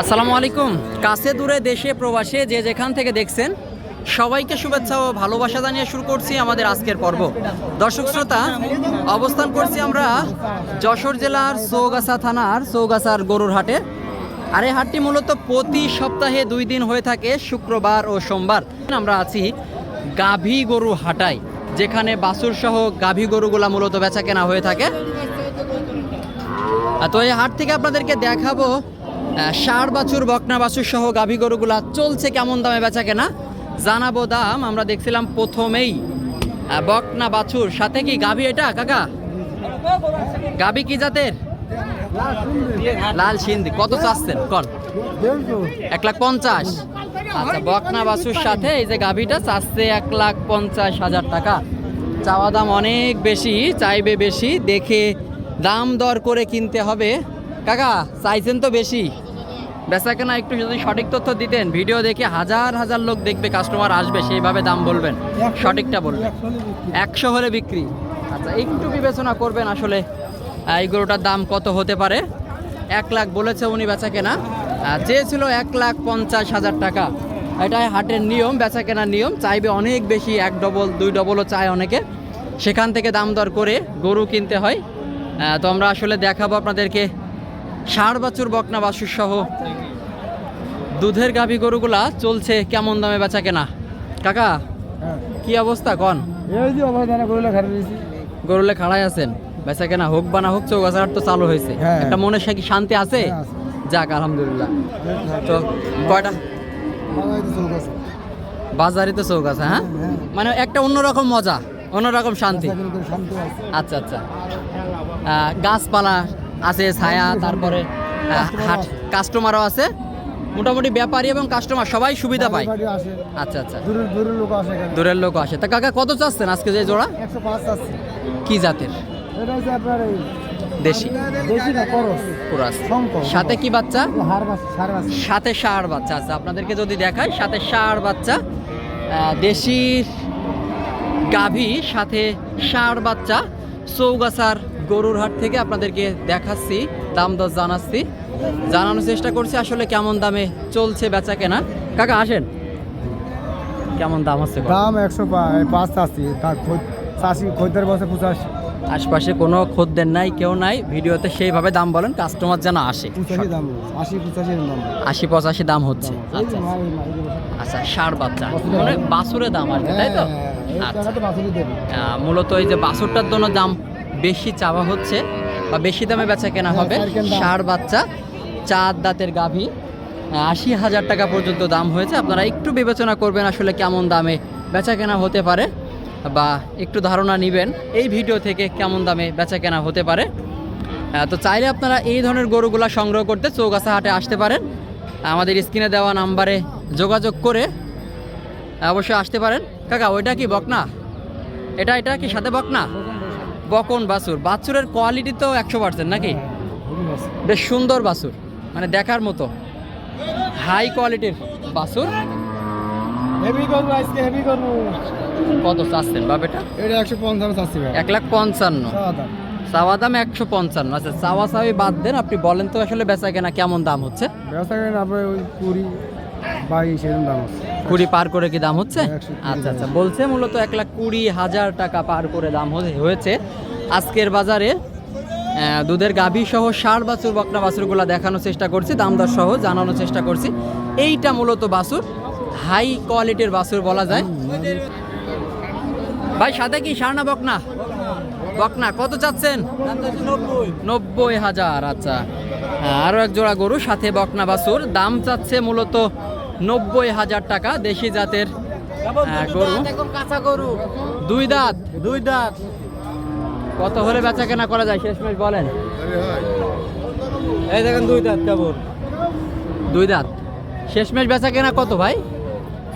আসসালামু আলাইকুম। কাছে দূরে দেশে, প্রবাসে যে যেখান থেকে দেখছেন, সবাইকে শুভেচ্ছা ও ভালোবাসা জানিয়ে শুরু করছি আমাদের আজকের পর্ব। দর্শক শ্রোতা, অবস্থান করছি আমরা যশোর জেলার চৌগাছা থানার, চৌগাছার গরুর হাটে। আর এই হাটটি মূলত প্রতি সপ্তাহে দুই দিন হয়ে থাকে, শুক্রবার ও সোমবার। আমরা আছি গাভী গরু হাটায় যেখানে বাসুর সহ গাভী গরুগুলা মূলত বেচা কেনা হয়ে থাকে। তো এই হাট থেকে আপনাদেরকে দেখাবো ষাঁড় বাছুর, বকনা বাছুর সহ গাভী গরুগুলা চলছে কেমন দামে বেচা কেনা? জানাব দাম, আমরা দেখছিলাম প্রথমেই বকনা বাছুর। সাথে কি গাভী এটা, কাকা? গাভী কি জাতের? লাল সিন্ধি। কত চাচ্ছেন? কন? এক লাখ পঞ্চাশ। আচ্ছা বকনা বাছুর সাথে এই যে গাভীটা চাচ্ছে এক লাখ পঞ্চাশ হাজার টাকা। চাওয়া দাম অনেক বেশি, চাইবে বেশি, দেখে দাম দর করে কিনতে হবে। কাকা চাইছেন তো বেশি। বেচা কেনা একটু যদি সঠিক তথ্য দিতেন ভিডিও দেখে হাজার হাজার লোক দেখবে কাস্টমার আসবে সেইভাবে দাম বলবেন। সঠিকটা বলবেন। একশো হলে বিক্রি। আচ্ছা একটু বিবেচনা করবেন আসলে এই গরুটার দাম কত হতে পারে। এক লাখ বলেছে উনি বেচা কেনা। চেয়েছিল এক লাখ পঞ্চাশ হাজার টাকা। এটাই হাটের নিয়ম বেচা কেনার নিয়ম। চাইবে অনেক বেশি এক ডবল দুই ডবলও চায় অনেকে। সেখান থেকে দাম দর করে গরু কিনতে হয়। তো আমরা আসলে দেখাবো আপনাদেরকে ষাড় বাছুর বকনা বাসুর সহ দুধের গাভী গরুগুলা চলছে কেমন দামে বেচা কেনা? কাকা কি অবস্থা? কন। গরুলে খাড়াই আছেন বেচা কেনা হোক বা না হোক চৌগাছার তো চালু হয়েছে। হ্যাঁ। একটা মনে সে কি শান্তি আছে? হ্যাঁ, যাক আলহামদুলিল্লাহ। তো কয়টা? বাজারে তো চৌগাছা। হ্যাঁ? হ্যাঁ। মানে একটা অন্যরকম মজা অন্যরকম শান্তি। শান্তি আচ্ছা আচ্ছা। গাছপালা আছে ছায়া তারপরে হাট কাস্টমারও আছে। মোটামুটি ব্যাপারী এবং কাস্টমার সবাই সুবিধা পায়। আচ্ছা আচ্ছা। দূরের লোক আসে দূরের লোক আসে। তা কাকা কত চাচ্ছেন আজকে যে জোড়া? কি জাতের? দেশি। সাথে কি বাচ্চা? সার সাথে ষাঁড় বাচ্চা। আছে আপনাদেরকে যদি দেখাই সাথে ষাঁড় বাচ্চা দেশির গাভী সাথে ষাঁড় বাচ্চা চৌগাছার গরুর হাট থেকে আপনাদেরকে দেখাচ্ছি দাম দর জানাচ্ছি। জানানোর চেষ্টা করছি আসলে কেমন দামে চলছে বেচা কেনা। কাকা আসেন। কেমন দাম হচ্ছে দাম একশো পাঁচ চাষি চাষি খদ্দের বসে পঁচাশি। আশপাশে কোনো খদ্দের নাই কেউ নাই। ভিডিওতে সেইভাবে দাম বলেন কাস্টমার যেন আসে। আশি পঁচাশি দাম হচ্ছে। আচ্ছা বসে- আচ্ছা ষাঁড় বাচ্চা। মানে দাম। বাছুরের দাম আর কি তাই তো? হ্যাঁ, আচ্ছা। বাছুরই দেবে আহ, মূলত এই যে বাছুরটার জন্য দাম বেশি চাওয়া হচ্ছে বা বেশি দামে বেচা কেনা হ্যাঁ, হবে। ষাঁড় বাচ্চা চার দাঁতের গাভী। আশি হাজার টাকা পর্যন্ত দাম হয়েছে। আপনারা একটু বিবেচনা করবেন আসলে কেমন দামে বেচা কেনা হতে পারে বা একটু ধারণা নেবেন এই ভিডিও থেকে কেমন দামে বেচা কেনা হতে পারে। তো চাইলে আপনারা এই ধরনের গরুগুলা সংগ্রহ করতে চৌগাছা হাটে আসতে পারেন। আমাদের স্ক্রিনে দেওয়া নাম্বারে যোগাযোগ করে অবশ্যই আসতে পারেন। কাকা ওইটা কি বকনা? এটা এটা কি সাথে বকনা? বকন বাছুর। বাছুরের কোয়ালিটি তো একশো পার্সেন্ট নাকি? বেশ সুন্দর বাছুর। মানে দেখার মতো। হাই কোয়ালিটির বাছুর। হেভি করব আজকে হেভি করব কত চাচ্ছেন বাবেটা এটা একশো পঞ্চান্ন এক লাখ পঞ্চান্ন। চাওয়া দাম। একশো পঞ্চান্ন। আচ্ছা চাওয়া চাওয়ি বাদ দেন। আপনি বলেন তো আসলে বেচা কেনা কেমন দাম হচ্ছে? ব্যবসা করেন আপনার ওই কুড়ি বাইশ এরকম দাম আছে। কুড়ি পার করে কি দাম হচ্ছে? আচ্ছা আচ্ছা বলছে মূলত এক লাখ কুড়ি হাজার টাকা পার করে দাম হয়েছে। আজকের বাজারে দুধের গাভী সহ ষাড় বাছুর বকনা বাছুরগুলো দেখানোর চেষ্টা করছি দাম দর সহ জানানোর চেষ্টা করছি। এইটা মূলত বাছুর হাই কোয়ালিটির বাছুর বলা যায়। ভাই সাথে কি ষাড় না বকনা? বকনা কত চাচ্ছেন? নব্বই হাজার আচ্ছা। আরও এক জোড়া গরু সাথে বকনা বাছুর। দাম চাচ্ছে মূলত নব্বই হাজার টাকা দেশি জাতের গরু। কাঁচা গরু? দুই দাঁত। দুই দাঁত। কত হলে বেচা কেনা করা যায়? শেষমেশ বলেন। এই দেখেন দুই দাঁত কেবল দুই দাঁত। শেষমেশ বেচা কেনা কত ভাই?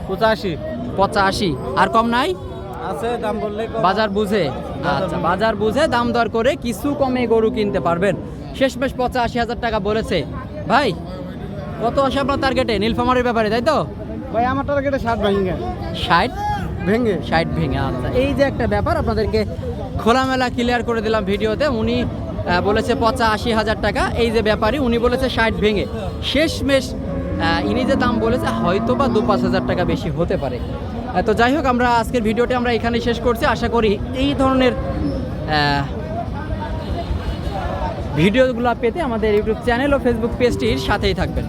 পঁচাশি। পঁচাশি। আর কম নাই? আছে দাম বললে বাজার বুঝে? আচ্ছা বাজার বুঝে দাম দর করে কিছু কমে গরু কিনতে পারবেন। শেষমেশ পঁচাশি হাজার টাকা বলেছে। ভাই কত আসে আপনার টার্গেটে নীলফামারের ব্যাপারে তাই তো? ভাই আমার টার্গেটে ষাট ভেঙে। ষাট? ভেঙে। ষাট ভেঙে আচ্ছা। এই যে একটা ব্যাপার আপনাদেরকে খোলামেলা ক্লিয়ার করে দিলাম ভিডিওতে। উনি বলেছে পচা আশি হাজার টাকা। এই যে ব্যাপারী উনি বলেছে ষাট ভেঙে। শেষমেশ ইনি যে দাম বলেছে হয়তো বা দু পাঁচ হাজার টাকা বেশি হতে পারে। তো যাই হোক, আমরা আজকের ভিডিওটি আমরা এখানে শেষ করছি। আশা করি এই ধরনের ভিডিওগুলো পেতে আমাদের ইউটিউব চ্যানেল ও ফেসবুক পেজটির সাথেই থাকবেন।